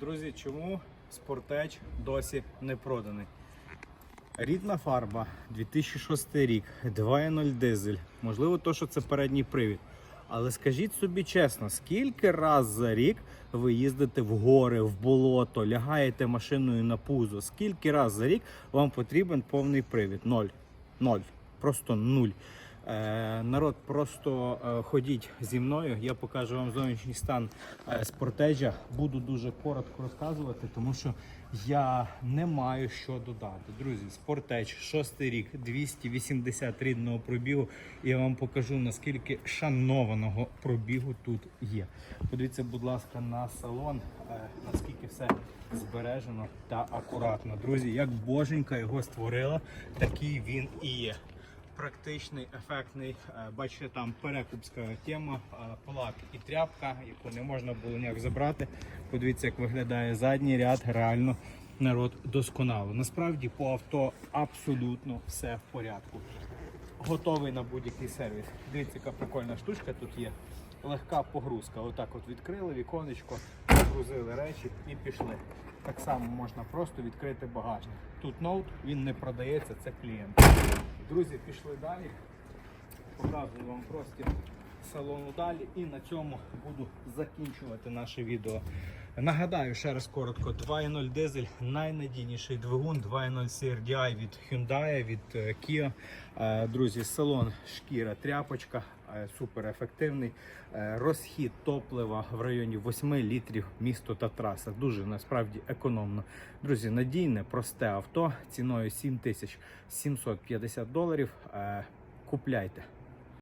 Друзі, чому Спортеч досі не проданий? Рідна фарба 2006 рік, 2.0 дизель. Можливо, то, що це передній привід. Але скажіть собі чесно, скільки раз за рік ви їздите в гори, в болото, лягаєте машиною на пузо? Скільки раз за рік вам потрібен повний привід? Ноль. Ноль. Просто нуль. Е, народ, просто е, ходіть зі мною. Я покажу вам зовнішній стан е, спортежа. Буду дуже коротко розказувати, тому що я не маю що додати. Друзі, спортеч, шостий рік, 280 рідного пробігу. Я вам покажу наскільки шанованого пробігу тут є. Подивіться, будь ласка, на салон, наскільки все збережено та акуратно. Друзі, як боженька його створила, такий він і є практичний, ефектний. Е, Бачите, там перекупська тема, е, полак і тряпка, яку не можна було ніяк забрати. Подивіться, як виглядає задній ряд, реально народ досконало. Насправді по авто абсолютно все в порядку. Готовий на будь-який сервіс. Дивіться, яка прикольна штучка тут є. Легка погрузка. Отак от відкрили віконечко, погрузили речі і пішли. Так само можна просто відкрити багажник. Тут ноут, він не продається, це клієнт. Друзі, пішли далі. Показую вам простір салону далі і на цьому буду закінчувати наше відео. Нагадаю ще раз коротко: 2.0 дизель найнадійніший двигун, 2.0 CRDI від Hyundai, від е, Kia. Е, Друзі, салон шкіра тряпочка, е, супер ефективний. Розхід топлива в районі 8 літрів місто та траса. Дуже насправді економно. Друзі, надійне, просте авто ціною 7750 доларів. Купляйте.